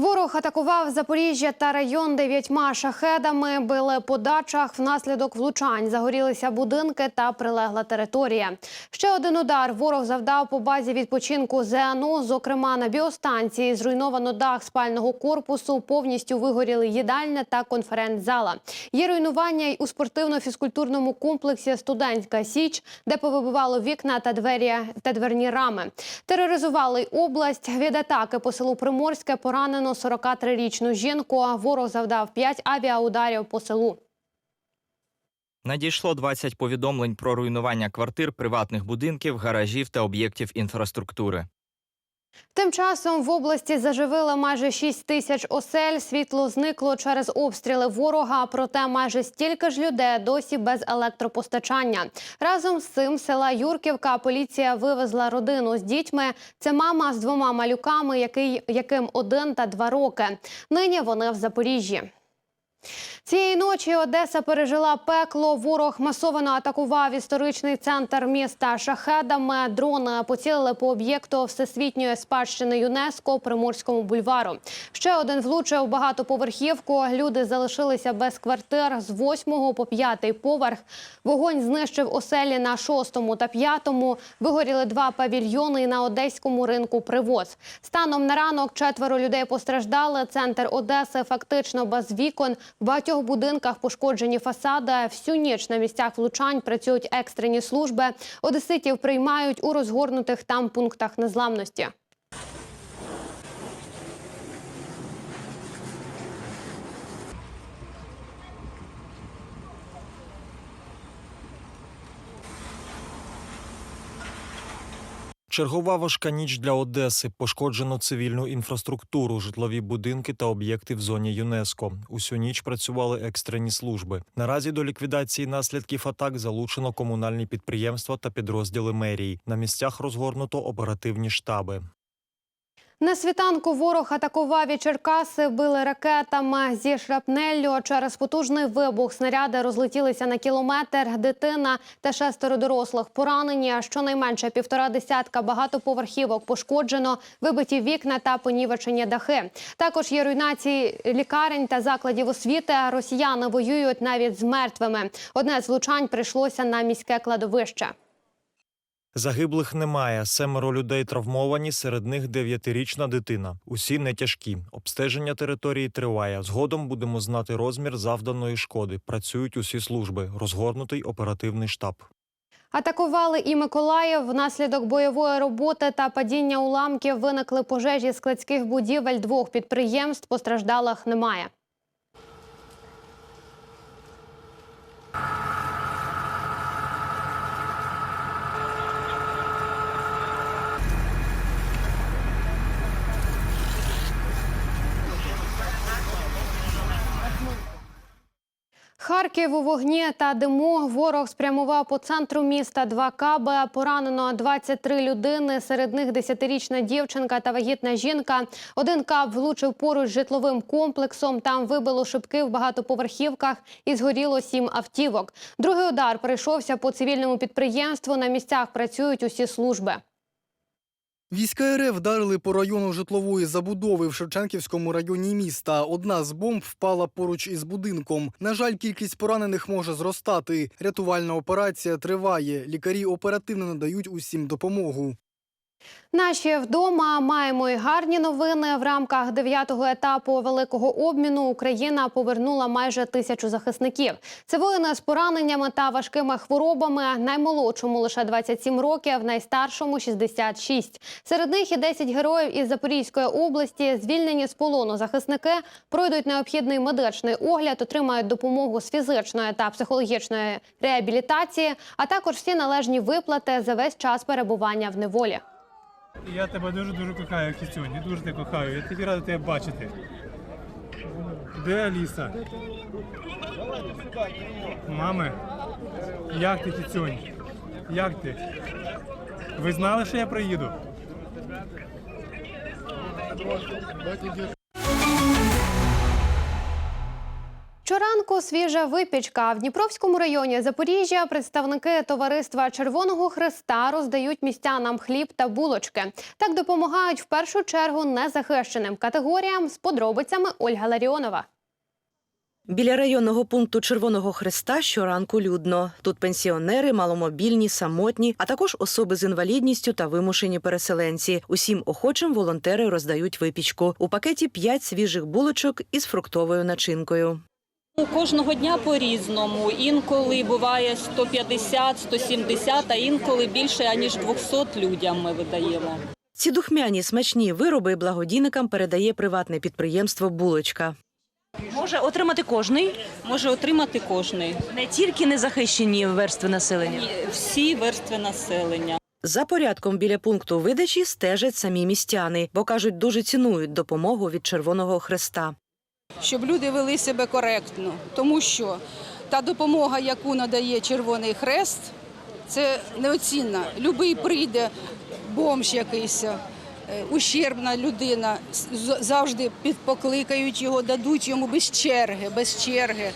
Ворог атакував Запоріжжя та район дев'ятьма шахедами. Били по дачах. Внаслідок влучань загорілися будинки та прилегла територія. Ще один удар ворог завдав по базі відпочинку ЗНУ. Зокрема, на біостанції зруйновано дах спального корпусу. Повністю вигоріли їдальня та конференц-зала. Є руйнування й у спортивно-фізкультурному комплексі Студентська Січ, де повибивало вікна та двері та дверні рами. Тероризували область. Від атаки по селу Приморське поранено 43-річну жінку. Ворог завдав 5 авіаударів по селу. Надійшло 20 повідомлень про руйнування квартир, приватних будинків, гаражів та об'єктів інфраструктури. Тим часом в області заживили майже 6 тисяч осель. Світло зникло через обстріли ворога. Проте майже стільки ж людей досі без електропостачання. Разом з цим села Юрківка поліція вивезла родину з дітьми. Це мама з двома малюками, який, яким один та два роки. Нині вони в Запоріжжі. Цієї ночі Одеса пережила пекло. Ворог масово атакував історичний центр міста шахедами. Дрони поцілили по об'єкту всесвітньої спадщини ЮНЕСКО Приморському бульвару. Ще один влучив багатоповерхівку. Люди залишилися без квартир з 8 по 5 поверх. Вогонь знищив оселі на 6 та 5. Вигоріли два павільйони на одеському ринку привоз. Станом на ранок четверо людей постраждали. Центр Одеси фактично без вікон. В багатьох будинках пошкоджені фасади. Всю ніч на місцях влучань працюють екстрені служби. Одеситів приймають у розгорнутих там пунктах незламності. Чергова важка ніч для Одеси. Пошкоджено цивільну інфраструктуру, житлові будинки та об'єкти в зоні ЮНЕСКО. Усю ніч працювали екстрені служби. Наразі до ліквідації наслідків атак залучено комунальні підприємства та підрозділи мерії. На місцях розгорнуто оперативні штаби. На світанку ворог атакував і Черкаси, били ракетами зі шрапнеллю. Через потужний вибух снаряди розлетілися на кілометр. Дитина та шестеро дорослих поранені. Щонайменше півтора десятка багатоповерхівок пошкоджено, вибиті вікна та понівечені дахи. Також є руйнації лікарень та закладів освіти. Росіяни воюють навіть з мертвими. Одне з влучань прийшлося на міське кладовище. Загиблих немає. Семеро людей травмовані, серед них дев'ятирічна дитина. Усі не тяжкі. Обстеження території триває. Згодом будемо знати розмір завданої шкоди. Працюють усі служби. Розгорнутий оперативний штаб. Атакували і Миколаїв. Внаслідок бойової роботи та падіння уламків виникли пожежі складських будівель двох підприємств. Постраждалих немає. Харків у вогні та диму. Ворог спрямував по центру міста два каби. Поранено 23 людини. Серед них 10-річна дівчинка та вагітна жінка. Один каб влучив поруч з житловим комплексом. Там вибило шибки в багатоповерхівках і згоріло сім автівок. Другий удар прийшовся по цивільному підприємству. На місцях працюють усі служби. Війська РФ вдарили по району житлової забудови в Шевченківському районі міста. Одна з бомб впала поруч із будинком. На жаль, кількість поранених може зростати. Рятувальна операція триває. Лікарі оперативно надають усім допомогу. Наші вдома маємо і гарні новини. В рамках дев'ятого етапу великого обміну Україна повернула майже тисячу захисників. Це воїни з пораненнями та важкими хворобами. Наймолодшому лише 27 років, найстаршому 66. Серед них і 10 героїв із Запорізької області. Звільнені з полону захисники пройдуть необхідний медичний огляд, отримають допомогу з фізичної та психологічної реабілітації, а також всі належні виплати за весь час перебування в неволі. Я тебе дуже дуже кохаю, Кіцюнь, дуже тебе кохаю. Я тільки радий тебе бачити. Де Аліса? Мами, як ти, Кіцюнь? Як ти? Ви знали, що я приїду? Щоранку свіжа випічка. В Дніпровському районі Запоріжжя представники товариства Червоного Хреста роздають містянам хліб та булочки. Так допомагають в першу чергу незахищеним категоріям з подробицями Ольга Ларіонова. Біля районного пункту Червоного Хреста щоранку людно. Тут пенсіонери, маломобільні, самотні, а також особи з інвалідністю та вимушені переселенці. Усім охочим волонтери роздають випічку. У пакеті п'ять свіжих булочок із фруктовою начинкою. Ну, Кожного дня по-різному. Інколи буває 150, 170, а інколи більше, аніж 200 людям ми видаємо. Ці духмяні смачні вироби благодійникам передає приватне підприємство Булочка. Може отримати кожний, Може отримати кожний. не тільки незахищені верстви населення. Всі верстви населення. За порядком біля пункту видачі стежать самі містяни, бо кажуть, дуже цінують допомогу від Червоного Хреста. Щоб люди вели себе коректно, тому що та допомога, яку надає Червоний Хрест, це неоцінна. Любий прийде бомж якийсь, е, ущербна людина, завжди підпокликають його, дадуть йому без черги, без черги.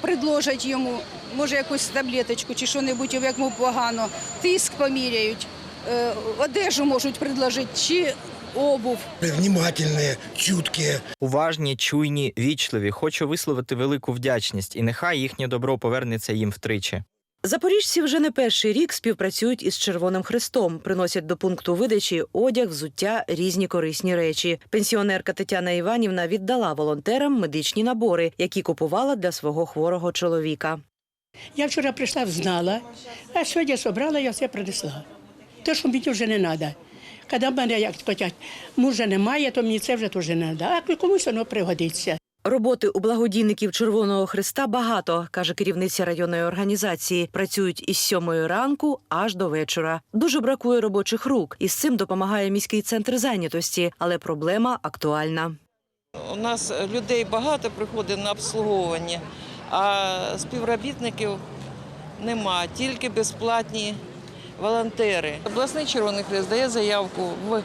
Предложать йому, може, якусь таблеточку чи що-небудь, як йому погано, тиск поміряють, е, одежу можуть предложити, чи обув. внимательные, чуткие. Уважні, чуйні, вічливі. Хочу висловити велику вдячність, і нехай їхнє добро повернеться їм втричі. Запоріжці вже не перший рік співпрацюють із Червоним Хрестом, приносять до пункту видачі одяг, взуття, різні корисні речі. Пенсіонерка Тетяна Іванівна віддала волонтерам медичні набори, які купувала для свого хворого чоловіка. Я вчора прийшла, знала, а сьогодні зібрала, я все принесла. Те, що мені вже не треба. Коли в мене, як кажуть, мужа немає, то мені це вже теж не треба, а комусь воно пригодиться. Роботи у благодійників Червоного Христа багато, каже керівниця районної організації. Працюють із сьомої ранку аж до вечора. Дуже бракує робочих рук, і з цим допомагає міський центр зайнятості, але проблема актуальна. У нас людей багато приходить на обслуговування, а співробітників нема, тільки безплатні волонтери. Обласний Червоний Хрест дає заявку в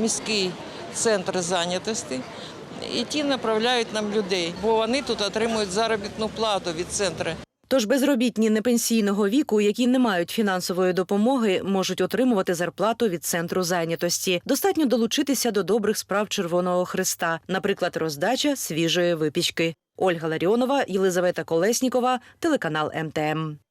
міський центр зайнятості. І ті направляють нам людей, бо вони тут отримують заробітну плату від центру. Тож безробітні непенсійного віку, які не мають фінансової допомоги, можуть отримувати зарплату від центру зайнятості. Достатньо долучитися до добрих справ Червоного Христа, наприклад, роздача свіжої випічки. Ольга Ларіонова, Єлизавета Колеснікова, телеканал МТМ.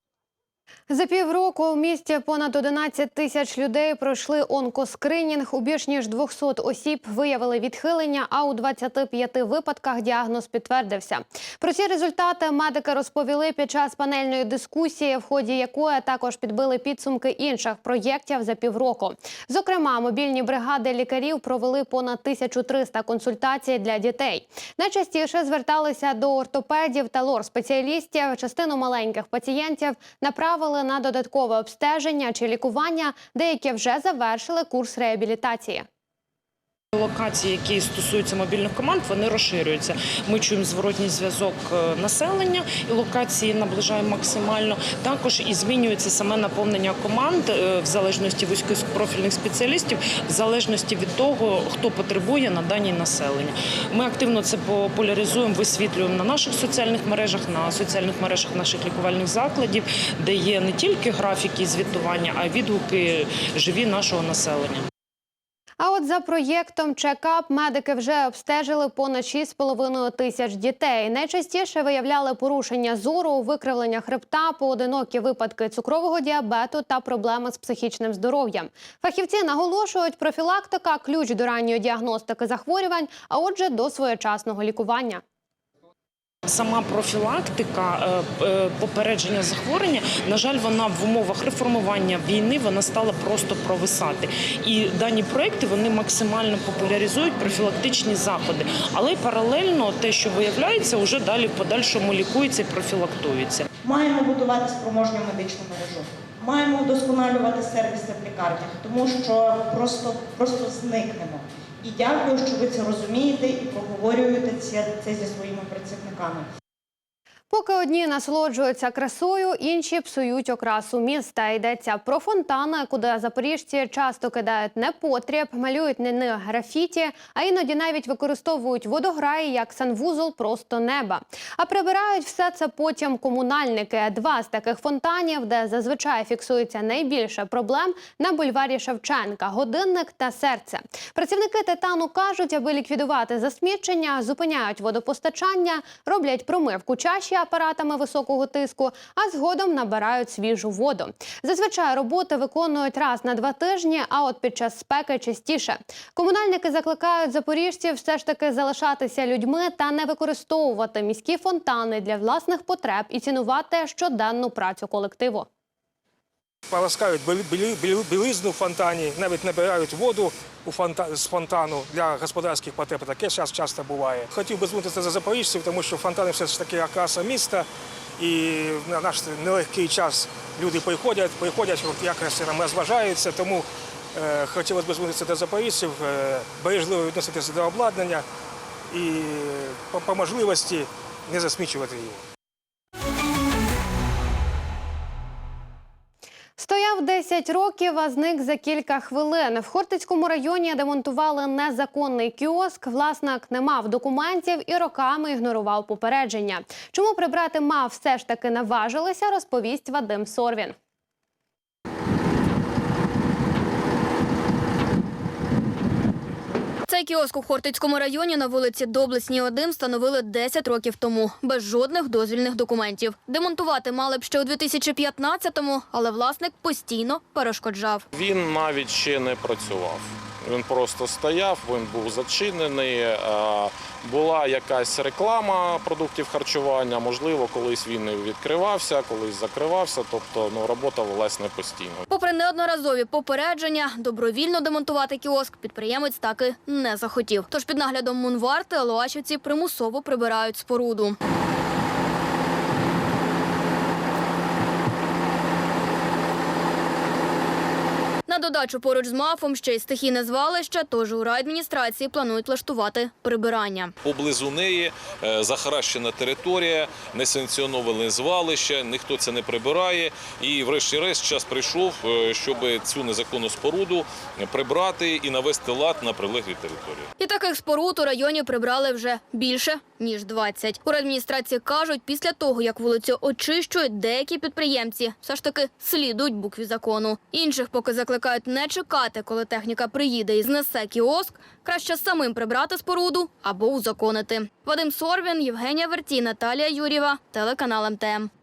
За півроку в місті понад 11 тисяч людей пройшли онкоскринінг. У більш ніж 200 осіб виявили відхилення, а у 25 випадках діагноз підтвердився. Про ці результати медики розповіли під час панельної дискусії, в ході якої також підбили підсумки інших проєктів за півроку. Зокрема, мобільні бригади лікарів провели понад 1300 консультацій для дітей. Найчастіше зверталися до ортопедів та лор-спеціалістів. Частину маленьких пацієнтів направили на додаткове обстеження чи лікування. Деякі вже завершили курс реабілітації. Локації, які стосуються мобільних команд, вони розширюються. Ми чуємо зворотній зв'язок е, населення, і локації наближаємо максимально. Також і змінюється саме наповнення команд е, в залежності вузькопрофільних спеціалістів, в залежності від того, хто потребує на даній населення. Ми активно це популяризуємо, висвітлюємо на наших соціальних мережах, на соціальних мережах наших лікувальних закладів, де є не тільки графіки звітування, а й відгуки живі нашого населення. А от за проєктом «Чекап» медики вже обстежили понад 6,5 тисяч дітей. Найчастіше виявляли порушення зору, викривлення хребта, поодинокі випадки цукрового діабету та проблеми з психічним здоров'ям. Фахівці наголошують, профілактика – ключ до ранньої діагностики захворювань, а отже, до своєчасного лікування. Сама профілактика е, е, попередження захворювання, на жаль, вона в умовах реформування війни вона стала просто провисати. І дані проекти вони максимально популяризують профілактичні заходи, але паралельно те, що виявляється, вже далі в подальшому лікується і профілактується. Маємо будувати спроможню медичну мережу. Маємо вдосконалювати сервіси в лікарнях, тому що просто, просто зникнемо. І дякую, що ви це розумієте і проговорюєте це, зі своїми працівниками. Поки одні насолоджуються красою, інші псують окрасу міста. Йдеться про фонтани, куди запоріжці часто кидають непотріб, малюють не не графіті, а іноді навіть використовують водограї як санвузол просто неба. А прибирають все це потім комунальники. Два з таких фонтанів, де зазвичай фіксується найбільше проблем, на бульварі Шевченка, годинник та серце. Працівники титану кажуть, аби ліквідувати засмічення, зупиняють водопостачання, роблять промивку чаші апаратами високого тиску, а згодом набирають свіжу воду. Зазвичай роботи виконують раз на два тижні, а от під час спеки частіше. Комунальники закликають запоріжців все ж таки залишатися людьми та не використовувати міські фонтани для власних потреб і цінувати щоденну працю колективу. Полоскають білизну в фонтані, навіть набирають воду з фонтану для господарських потреб. Таке зараз часто буває. Хотів би звернутися за запоріжців, тому що фонтани все ж таки окраса міста. І на наш нелегкий час люди приходять, приходять, якраз нам розважаються. Тому е, хотілося б звернутися до запоріжців, е, бережливо відноситися до обладнання і по, по можливості не засмічувати її. Стояв 10 років, а зник за кілька хвилин. В Хортицькому районі демонтували незаконний кіоск. Власник не мав документів і роками ігнорував попередження. Чому прибрати мав все ж таки наважилися, розповість Вадим Сорвін. Цей кіоск у Хортицькому районі на вулиці Доблесній 1 встановили 10 років тому, без жодних дозвільних документів. Демонтувати мали б ще у 2015-му, але власник постійно перешкоджав. Він навіть ще не працював. Він просто стояв, він був зачинений. Була якась реклама продуктів харчування. Можливо, колись він не відкривався, колись закривався. Тобто ну, робота велась не постійно. Попри неодноразові попередження, добровільно демонтувати кіоск підприємець таки не захотів. Тож під наглядом Мунварти Алуашівці примусово прибирають споруду. Додачу поруч з мафом ще й стихійне звалище, тож у райадміністрації планують влаштувати прибирання. Поблизу неї е, захаращена територія, несанкціоноване звалище, ніхто це не прибирає. І, врешті-решт, час прийшов, е, щоб цю незаконну споруду прибрати і навести лад на прилеглій території. І таких споруд у районі прибрали вже більше ніж 20. У адміністрації кажуть, після того як вулицю очищують, деякі підприємці все ж таки слідують букві закону. Інших поки закликають не чекати, коли техніка приїде і знесе кіоск. Краще самим прибрати споруду або узаконити. Вадим Сорвін, Євгенія Верті, Наталія Юрєва, телеканал МТМ.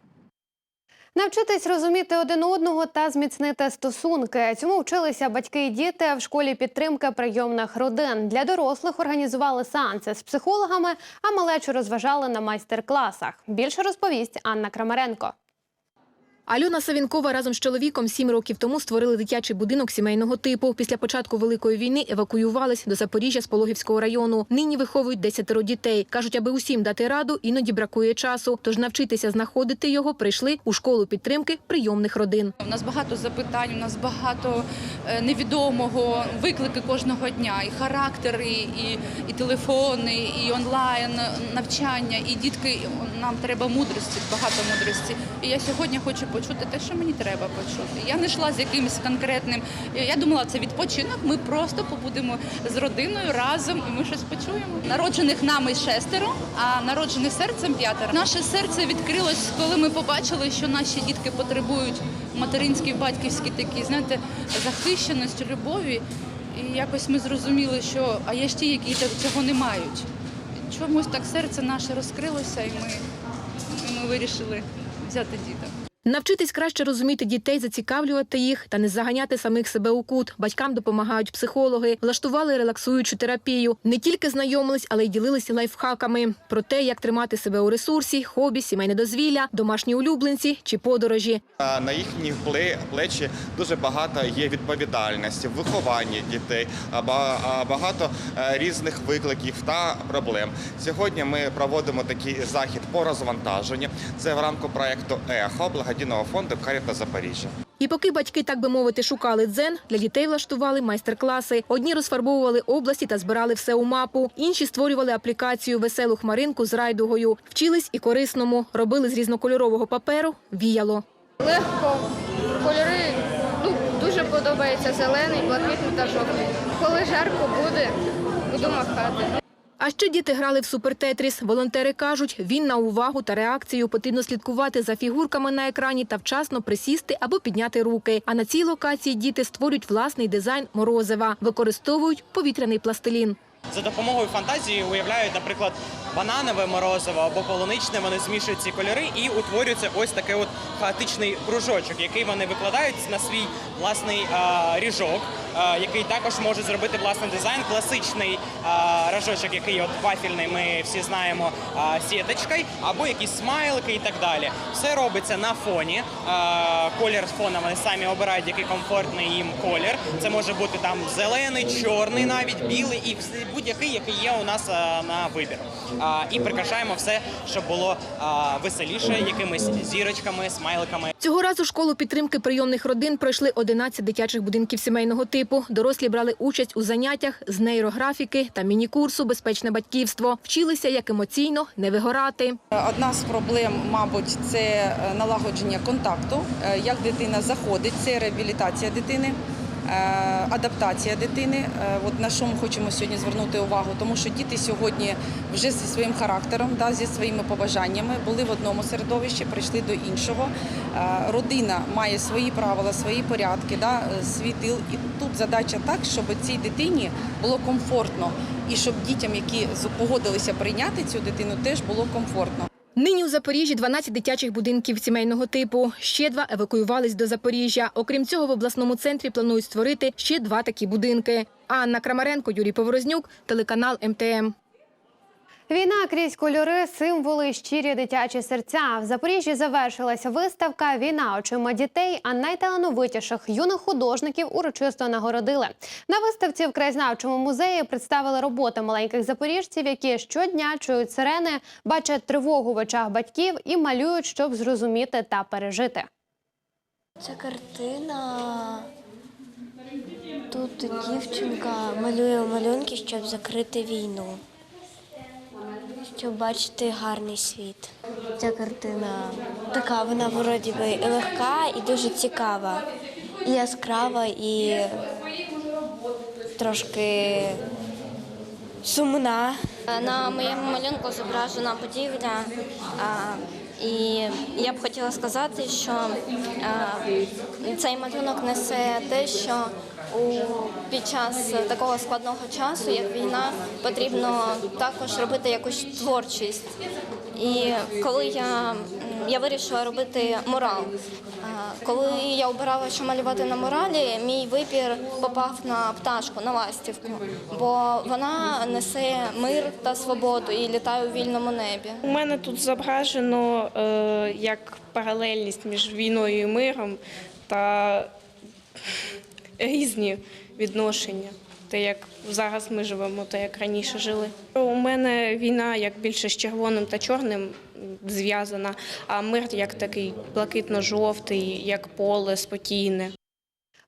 Навчитись розуміти один одного та зміцнити стосунки. Цьому вчилися батьки і діти в школі підтримки прийомних родин. Для дорослих організували сеанси з психологами, а малечу розважали на майстер-класах. Більше розповість Анна Крамаренко. Альона Савінкова разом з чоловіком сім років тому створили дитячий будинок сімейного типу. Після початку великої війни евакуювались до Запоріжжя з Пологівського району. Нині виховують десятеро дітей. кажуть, аби усім дати раду, іноді бракує часу. Тож навчитися знаходити його прийшли у школу підтримки прийомних родин. У нас багато запитань, у нас багато е, невідомого, виклики кожного дня, і характери, і, і телефони, і онлайн навчання, і дітки. Нам треба мудрості, багато мудрості. І я сьогодні хочу почути те, що мені треба почути. Я не йшла з якимось конкретним. Я думала, це відпочинок. Ми просто побудемо з родиною разом, і ми щось почуємо. Народжених нами шестеро, а народжених серцем п'ятеро. Наше серце відкрилось, коли ми побачили, що наші дітки потребують материнські, батьківські такі, знаєте, захищеності, любові. І якось ми зрозуміли, що а є ж ті, які цього не мають. Чомусь так серце наше розкрилося, і ми, і ми вирішили взяти діток. Навчитись краще розуміти дітей, зацікавлювати їх та не заганяти самих себе у кут. Батькам допомагають психологи, влаштували релаксуючу терапію. Не тільки знайомились, але й ділилися лайфхаками про те, як тримати себе у ресурсі, хобі, сімейне дозвілля, домашні улюбленці чи подорожі. На їхні пле- плечі дуже багато є відповідальності, в вихованні дітей, багато е, різних викликів та проблем. Сьогодні ми проводимо такий захід по розвантаженню. Це в рамку проекту ЕХО благодійного фонду Каріта Запоріжжя. І поки батьки, так би мовити, шукали дзен, для дітей влаштували майстер-класи. Одні розфарбовували області та збирали все у мапу. Інші створювали аплікацію веселу хмаринку з райдугою. Вчились і корисному. Робили з різнокольорового паперу віяло. Легко. Кольори ну, дуже подобається зелений, блакитний та жовтий. Коли жарко буде, буду махати. А ще діти грали в супертетріс. Волонтери кажуть, він на увагу та реакцію потрібно слідкувати за фігурками на екрані та вчасно присісти або підняти руки. А на цій локації діти створюють власний дизайн морозива, використовують повітряний пластилін. За допомогою фантазії уявляють, наприклад, бананове морозиво або полуничне. Вони змішують ці кольори і утворюється ось такий от хаотичний кружочок, який вони викладають на свій власний ріжок, який також може зробити власний дизайн. Класичний рожочок, який от вафельний, ми всі знаємо сіточкою, або якісь смайлики і так далі. Все робиться на фоні. Колір фона вони самі обирають, який комфортний їм колір. Це може бути там зелений, чорний, навіть білий і будь-який, який є у нас на вибір. І прикрашаємо все, щоб було веселіше, якимись зірочками, смайликами. Цього разу школу підтримки прийомних родин пройшли 11 дитячих будинків сімейного типу. Дорослі брали участь у заняттях з нейрографіки та міні-курсу Безпечне батьківство. Вчилися, як емоційно не вигорати. Одна з проблем, мабуть, це е, налагодження контакту. Е, Як дитина заходить, це реабілітація дитини. Е, Адаптація дитини, Е, от на що ми хочемо сьогодні звернути увагу, тому що діти сьогодні вже зі своїм характером, да, зі своїми побажаннями були в одному середовищі, прийшли до іншого. Е, Родина має свої правила, свої порядки, да, свій тил. І тут задача так, щоб цій дитині було комфортно, і щоб дітям, які погодилися прийняти цю дитину, теж було комфортно. Нині у Запоріжжі 12 дитячих будинків сімейного типу. Ще два евакуювались до Запоріжжя. Окрім цього, в обласному центрі планують створити ще два такі будинки. Анна Крамаренко, Юрій Поворознюк, телеканал МТМ. Війна крізь кольори, символи, щирі дитячі серця. В Запоріжжі завершилася виставка Війна очима дітей, а найталановитіших юних художників урочисто нагородили. На виставці в краєзнавчому музеї представили роботи маленьких запоріжців, які щодня чують сирени, бачать тривогу в очах батьків і малюють, щоб зрозуміти та пережити. Це картина. Тут дівчинка малює малюнки, щоб закрити війну, щоб бачити гарний світ. Ця картина така, вона вроді би і легка, і дуже цікава, і яскрава, і трошки сумна. На моєму малюнку зображена будівля. І я б хотіла сказати, що цей малюнок несе те, що у під час такого складного часу, як війна, потрібно також робити якусь творчість. І коли я, я вирішила робити мурал, коли я обирала, що малювати на муралі, мій вибір попав на пташку, на ластівку, бо вона несе мир та свободу і літає у вільному небі. У мене тут зображено е, як паралельність між війною і миром та різні відношення. Те, як зараз ми живемо, те як раніше жили. У мене війна як більше з червоним та чорним зв'язана, а мир як такий блакитно-жовтий, як поле спокійне.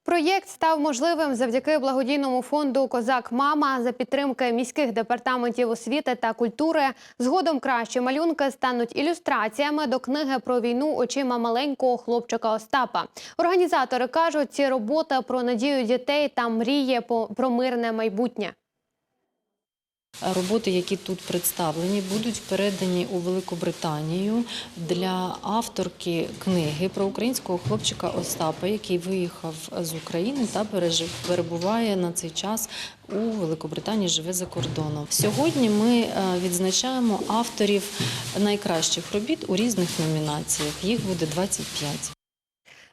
Проєкт став можливим завдяки благодійному фонду Козак Мама за підтримки міських департаментів освіти та культури. Згодом кращі малюнки стануть ілюстраціями до книги про війну очима маленького хлопчика Остапа. Організатори кажуть, ці роботи про надію дітей та мрії про мирне майбутнє. Роботи, які тут представлені, будуть передані у Великобританію для авторки книги про українського хлопчика Остапа, який виїхав з України та перебуває на цей час у Великобританії, живе за кордоном. Сьогодні ми е, відзначаємо авторів найкращих робіт у різних номінаціях. Їх буде 25.